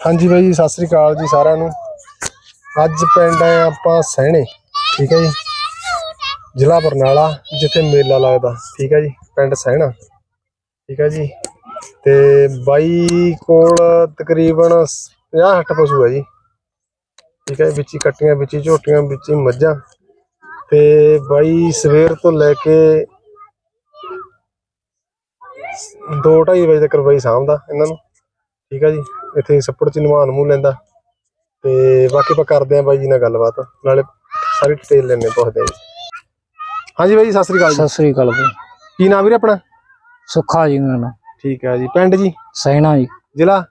ਹਾਂਜੀ ਬਾਈ ਜੀ, ਸਤਿ ਸ੍ਰੀ ਅਕਾਲ ਜੀ ਸਾਰਿਆਂ ਨੂੰ। ਅੱਜ ਪਿੰਡ ਆਏ ਆਪਾਂ ਸਹਿਣੇ, ਠੀਕ ਹੈ ਜੀ? ਜ਼ਿਲ੍ਹਾ ਬਰਨਾਲਾ, ਜਿੱਥੇ ਮੇਲਾ ਲੱਗਦਾ, ਠੀਕ ਹੈ ਜੀ, ਪਿੰਡ ਸਹਿਣਾ, ਠੀਕ ਹੈ ਜੀ? ਤੇ ਬਾਈ ਕੋਲ ਤਕਰੀਬਨ 50 60 ਪਸ਼ੂ ਹੈ ਜੀ। ਠੀਕ ਹੈ ਵਿੱਚ ਹੀ ਕੱਟੀਆਂ, ਵਿੱਚ ਹੀ ਝੋਟੀਆਂ, ਵਿੱਚ ਹੀ ਮੱਝਾਂ। ਤੇ ਬਾਈ ਸਵੇਰ ਤੋਂ ਲੈ ਕੇ 2:30 ਵਜੇ ਤੱਕ ਬਾਈ ਸਾਂਭਦਾ ਇਹਨਾਂ ਨੂੰ। ਠੀਕ ਹੈ ਜੀ? ਇੱਥੇ ਸੱਪੜ ਚ ਨਿਵਾਨ ਮੂੰਹ ਲੈਂਦਾ। ਤੇ ਬਾਕੀ ਆਪਾਂ ਕਰਦੇ ਆਂ ਬਾਈ ਜੀ ਨਾਲ ਗੱਲਬਾਤ। ਨਾਲੇ ਸਾਰੀ ਡਿਟੇਲ ਲੈਣੇ ਪੁੱਛਦੇ ਆਂ ਜੀ। ਹਾਂਜੀ ਬਾਈ ਜੀ ਸਤਿ ਸ੍ਰੀ ਅਕਾਲ ਜੀ। ਸਤਿ ਸ੍ਰੀ ਅਕਾਲ ਬਈ। ਕੀ ਨਾਮ ਵੀਰੇ ਆਪਣਾ? ਸੁੱਖਾ ਜੀ ਮੇਰਾ ਨਾਮ। ਠੀਕ ਹੈ ਜੀ। ਪਿੰਡ ਜੀ? ਸੈਣਾ ਜੀ। ਜ਼ਿਲ੍ਹਾ?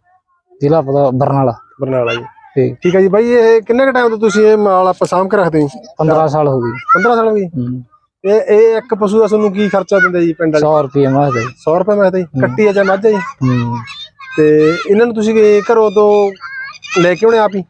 ਜ਼ਿਲ੍ਹਾ ਪਤਾ ਬਰਨਾਲਾ। ਬਰਨਾਲਾ ਜੀ। ਤੇ ਠੀਕ ਹੈ ਜੀ ਬਾਈ ਇਹ ਕਿੰਨੇ ਕ ਟਾਈਮ ਤੋਂ ਤੁਸੀਂ ਇਹ ਮਾਲ ਆਪਾਂ ਸਾਂਭ ਕੇ ਰੱਖਦੇ ਜੀ? 15 ਸਾਲ ਹੋ ਗਏ 15 ਸਾਲ ਹੋ ਗਏ ਹੂੰ। ਇਹ ਇਹ ਇੱਕ ਪਸ਼ੂ ਦਾ ਤੁਹਾਨੂੰ ਕੀ ਖਰਚਾ ਦਿੰਦਾ ਜੀ ਪਿੰਡ ਵਾਲੇ? 100 ਰੁਪਏ ਮਾਹ ਦੇ 100 ਰੁਪਏ ਮੈਂ ਤਾਂ ਜੀ? ਕੱਟੀ ਆ ਜਾਂ ਮੱਝ ਆ ਜੀ? ਹੂੰ। ਤੇ ਇਹਨਾਂ ਨੂੰ ਤੁਸੀਂ ਕੀ ਘਰੋਂ ਤੋਂ ਲੈ ਕੇ ਆਉਣੇ ਆਪ ਹੀ?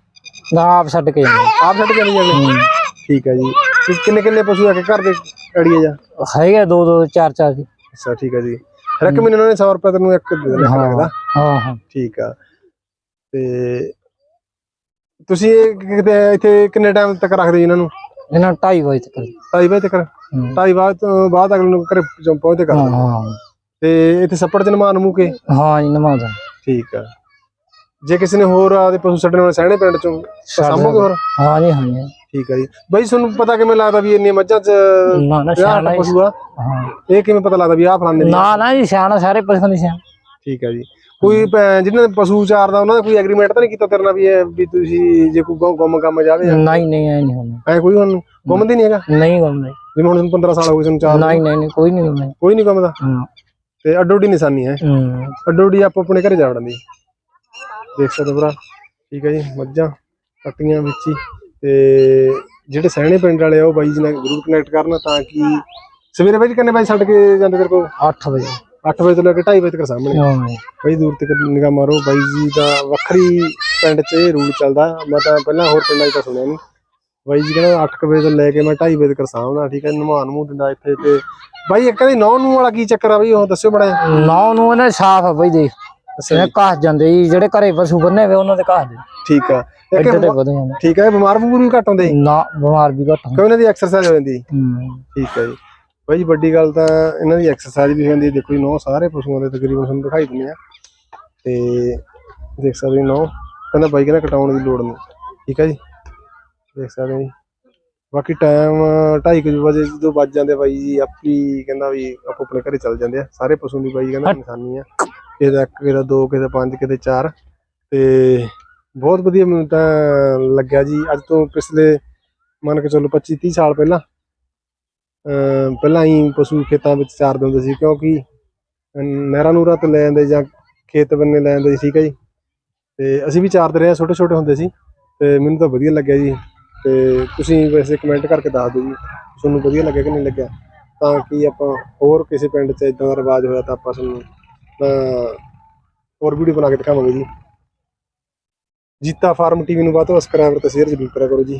ਨਾ ਆਪ ਛੱਡ ਕੇ ਜਾਂਦੇ ਆਪ ਛੱਡ ਕੇ ਆਉਣੇ ਜਾਂਦੇ। ਠੀਕ ਹੈ ਜੀ। ਤੇ ਕਿੰਨੇ ਕਿੰਨੇ ਪਸ਼ੂ ਆ ਕੇ ਘਰ ਦੇ ਅੜੀਏ ਜਾ? ਹੈਗੇ ਦੋ ਦੋ ਚਾਰ ਚਾਰ ਜੀ। ਅੱਛਾ ਠੀਕ ਹੈ ਜੀ। ਮਹੀਨੇ ਉਹਨਾਂ ਨੇ 100 ਰੁਪਏ ਤੈਨੂੰ ਇੱਕ ਦੇ ਦੇਣਾ ਹਾਂ ਲੱਗਦਾ। ਹਾਂ ਹਾਂ। ਠੀਕ ਆ। ਤੇ ਤੁਸੀਂ ਇਹ ਕਿਤੇ ਇੱਥੇ ਕਿੰਨੇ ਟਾਈਮ ਤੱਕ ਰੱਖਦੇ ਜੀ ਇਹਨਾਂ ਨੂੰ? ਇਹਨਾਂ 2:30 ਵਜੇ ਤੱਕ। 2:30 ਵਜੇ ਤੱਕ? ਹੂੰ। 2:30 ਬਾਅਦ ਤੋਂ ਬਾਅਦ ਅਗਲੇ ਨੂੰ ਘਰੇ ਪਹੁੰਚ- ਪਹੁੰਚਦੇ ਕਰ ਹਾਂ ਤੇ ਇੱਥੇ ਸੱਪੜ ਚ ਨਮਾਨ ਮੂ ਕੇ? ਹਾਂ ਜੀ ਨਮਾਜ਼ ਠੀਕ ਆ। ਜੇ ਕਿਸੇ ਨੇ ਹੋਰ ਆਦੇ ਪਸ਼ੂ ਛੱਡਣੇ ਹੋਣ ਸਹਿਣੇ ਪਿੰਡ ਚੋਂ ਸਾਂਭੋਗੇ ਹੋਰ? ਹਾਂ ਜੀ ਹਾਂ ਜੀ। ਠੀਕ ਆ ਜੀ। ਬਾਈ ਤੁਹਾਨੂੰ ਪਤਾ ਕਿਵੇਂ ਲੱਗਦਾ ਵੀ ਇੰਨੀਆਂ ਮੱਝਾਂ ਚ ਨਾ ਨਾ ਸਿਆਣਾ ਪਸ਼ੂ ਆ? ਹਾਂ। ਇਹ ਕਿਵੇਂ ਪਤਾ ਲੱਗਦਾ ਵੀ ਆਹ ਫਲਾਣੇ ਦੀ ਆ? ਨਾ ਨਾ ਜੀ ਸਿਆਣਾ ਸਾਰੇ ਪਸੰਦ ਦੀ ਸਿਆਣਾ। ਠੀਕ ਹੈ ਜੀ। ਕੋਈ ਜਿਹਨਾਂ ਨੇ ਪਸ਼ੂ ਚਾਰਦਾ ਉਹਨਾਂ ਦਾ ਕੋਈ ਐਗਰੀਮੈਂਟ ਤਾਂ ਨਹੀਂ ਕੀਤਾ ਤੇਰੇ ਨਾਲ ਵੀ ਇਹ ਵੀ ਤੁਸੀਂ ਜੇ ਕੋਈ ਗੁੰਮ- ਗੁੰਮ ਕੰਮ ਜਾਵੇ ਨਹੀਂ ਨਹੀਂ ਐ ਨਹੀਂ ਹੁੰਦਾ। ਐ ਕੋਈ ਹੁਣ ਗੁੰਮਦੀ ਨਹੀਂ ਹੈਗਾ? ਨਹੀਂ ਗੁੰਮਦੇ। ਜਿਵੇਂ ਹੁਣ ਤੁਹਾਨੂੰ 15 ਸਾਲ ਹੋ ਗਏ ਤੁਹਾਨੂੰ ਚਾਰ ਨਹੀਂ ਨਹੀਂ ਨਹੀਂ ਕੋਈ ਨਹੀਂ ਗੁੰਮਦੇ। ਕੋਈ ਨਹੀਂ ਗੁੰਮਦਾ? ਹੂੰ। ਤੇ ਅੱਡੋ ਅੱਡੀ ਨਿਸ਼ਾਨੀ ਹੈ। ਹੂੰ। ਆਪੋ ਆਪਣੇ ਘਰੇ ਜਾ ਵੜਨ ਦੀ ਦੇਖ ਸਕਦੇ ਭਰਾ ਠੀਕ ਹੈ ਜੀ ਮੱਝਾਂ ਕੱਟੀਆਂ ਵਿੱਚ ਹੀ। ਤੇ ਜਿਹੜੇ ਸਹਿਣੇ ਪਿੰਡ ਵਾਲੇ ਆ ਉਹ ਬਾਈ ਜੀ ਨਾਲ ਜ਼ਰੂਰ ਕਨੈਕਟ ਕਰਨ ਤਾਂ ਕਿ ਸਵੇਰੇ ਬਾਈ ਜੀ ਕਿੰਨੇ ਵਜੇ ਛੱਡ ਕੇ ਜਾਂਦੇ ਤੇਰੇ ਕੋਲ? 8 ਵਜੇ। 8 ਵਜੇ ਤੋਂ ਲੈ ਕੇ 2:30 ਵਜੇ ਤੱਕ ਸਾਹਮਣੇ। ਹਾਂ। ਬਈ ਦੂਰ ਤੱਕ ਨਿਗਾਹ ਮਾਰੋ। ਬਾਈ ਜੀ ਦਾ ਵੱਖਰੀ ਪਿੰਡ 'ਚ ਇਹ ਰੂਲ ਚੱਲਦਾ। ਮੈਂ ਤਾਂ ਪਹਿਲਾਂ ਹੋਰ ਪਿੰਡਾਂ 'ਚ ਤਾਂ ਸੁਣਿਆ ਨਹੀਂ ਬਾਈ ਜੀ ਕਹਿੰਦਾ 8 ਵਜੇ ਤੋਂ ਲੈ ਕੇ ਮੈਂ 2:30 ਵਜੇ ਤੱਕ ਸਾਂਭਦਾ ਠੀਕ ਹੈ ਨਮਾਨ ਮੂੰਹ ਦਿੰਦਾ ਇੱਥੇ ਤੇ। ਬਾਈ ਇੱਕ ਕਹਿੰਦੀ ਨੌ ਨੂੰ ਵਾਲਾ ਕੀ ਚੱਕਰ ਆ ਬਈ ਉਹ ਦੱਸਿਓ ਬੜਾ ਨੌ ਨੂੰ ਇਹਨੇ ਸਾਫ਼ ਆ ਬਈ ਅੱਛਾ ਇਹ ਘਾਸ ਜਾਂਦੇ ਜੀ ਜਿਹੜੇ ਘਰੇ ਪਸ਼ੂ ਬੰਨੇ ਹੋਏ ਉਹਨਾਂ ਦੇ ਘਾਸ ਦੇ। ਠੀਕ ਆ। ਠੀਕ ਹੈ ਬਿਮਾਰ ਬਮੂਰ ਵੀ ਘੱਟ ਹੁੰਦੇ ਨਾ ਬਿਮਾਰ ਵੀ ਘੱਟ ਹੁੰਦੇ। ਕਿਉਂ ਇਹਨਾਂ ਦੀ ਐਕਸਰਸਾਈਜ਼ ਹੋ ਜਾਂਦੀ? ਠੀਕ ਹੈ ਜੀ। ਬਾਈ ਜੀ ਵੱਡੀ ਗੱਲ ਤਾਂ ਇਹਨਾਂ ਦੀ ਐਕਸਰਸਾਈਜ਼ ਵੀ ਹੋ ਜਾਂਦੀ ਹੈ। ਦੇਖੋ ਜੀ ਨੌ ਸਾਰੇ ਪਸ਼ੂਆਂ ਦੇ ਤਕਰੀਬਨ ਤੁਹਾਨੂੰ ਦਿਖਾਈ ਦਿੰਦੇ ਆ। ਤੇ ਦੇਖ ਸਕਦੇ ਨੌ। ਕਹਿੰਦਾ ਬਾਈ ਕਹਿੰਦਾ ਕਟਾਉਣ ਦੀ ਲੋੜ ਨਹੀਂ। ਠੀਕ ਹੈ ਜੀ। ਦੇਖ ਸਕਦੇ ਹੋ ਜੀ। ਬਾਕੀ ਟਾਈਮ 2:30 ਵਜੇ ਜਦੋਂ ਵੱਜ ਜਾਂਦੇ ਬਾਈ ਜੀ, ਆਪੀ ਕਹਿੰਦਾ ਵੀ ਆਪੋ ਆਪਣੇ ਘਰੇ ਚੱਲ ਜਾਂਦੇ ਆ। ਸਾਰੇ ਪਸ਼ੂ ਦੀ ਬਾਈ ਕਹਿੰਦਾ ਨਿਸ਼ਾਨੀ ਆ। ਕਿਸੇ ਦਾ ਇੱਕ ਕਿਸੇ ਦਾ ਦੋ ਕਿਤੇ ਪੰਜ ਕਿਤੇ ਚਾਰ। ਤੇ ਬਹੁਤ ਵਧੀਆ ਮੈਨੂੰ ਤਾਂ ਲੱਗਿਆ ਜੀ। ਅੱਜ ਤੋਂ ਪਿਛਲੇ ਮੰਨ ਕੇ ਚੱਲੋ 25 30 ਸਾਲ ਪਹਿਲਾਂ, ਅਮ ਪਹਿਲਾਂ ਹੀ ਪਸ਼ੂ ਖੇਤਾਂ ਵਿੱਚ ਚਾਰਦੇ ਹੁੰਦੇ ਸੀ, ਕਿਉਂਕਿ ਨਹਿਰਾਂ ਨੂਰਾਂ 'ਤੇ ਲੈ ਜਾਂਦੇ ਜਾਂ ਖੇਤ ਬੰਨੇ ਲੈ ਜਾਂਦੇ ਸੀ ਠੀਕ ਹੈ ਜੀ ਤੇ ਅਸੀਂ ਵੀ ਚਾਰਦੇ ਰਹੇ ਹਾਂ ਛੋਟੇ ਛੋਟੇ ਹੁੰਦੇ ਸੀ। ਤੇ ਮੈਨੂੰ ਤਾਂ ਵਧੀਆ ਲੱਗਿਆ ਜੀ। ਤੇ ਤੁਸੀਂ ਵੈਸੇ ਕਮੈਂਟ ਕਰਕੇ ਦੱਸ ਦਿਓ ਜੀ, ਤੁਹਾਨੂੰ ਵਧੀਆ ਲੱਗਿਆ ਕਿ ਨਹੀਂ ਲੱਗਿਆ? ਤਾਂ ਕਿ ਆਪਾਂ ਹੋਰ ਕਿਸੇ ਪਿੰਡ 'ਚ ਇਦਾਂ ਦਾ ਰਿਵਾਜ ਹੋਇਆ ਤਾਂ ਆਪਾਂ ਤੁਹਾਨੂੰ ਅਮ ਹੋਰ ਵੀਡੀਓ ਬਣਾ ਕੇ ਦਿਖਾਵਾਂਗੇ ਜੀ। ਜੀਤਾ ਫਾਰਮ ਟੀਵੀ ਨੂੰ ਬਾਅਦ ਸਬਸਕ੍ਰਾਈਬ ਤੇ ਸ਼ੇਅਰ ਜ਼ਰੂਰ ਕਰਿਆ ਕਰੋ ਜੀ।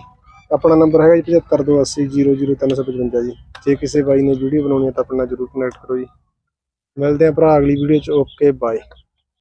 ਆਪਣਾ ਨੰਬਰ ਹੈਗਾ ਜੀ 7528000355 ਜੀ। ਜੇ ਕਿਸੇ ਬਾਈ ਨੇ ਵੀਡੀਓ ਬਣਾਉਣੀ ਹੈ ਤਾਂ ਆਪਣਾ ਜਰੂਰ ਕਨੈਕਟ ਕਰੋ ਜੀ। ਮਿਲਦੇ ਹਾਂ ਭਰਾ ਅਗਲੀ ਵੀਡੀਓ 'ਚ ਓਕੇ ਬਾਏ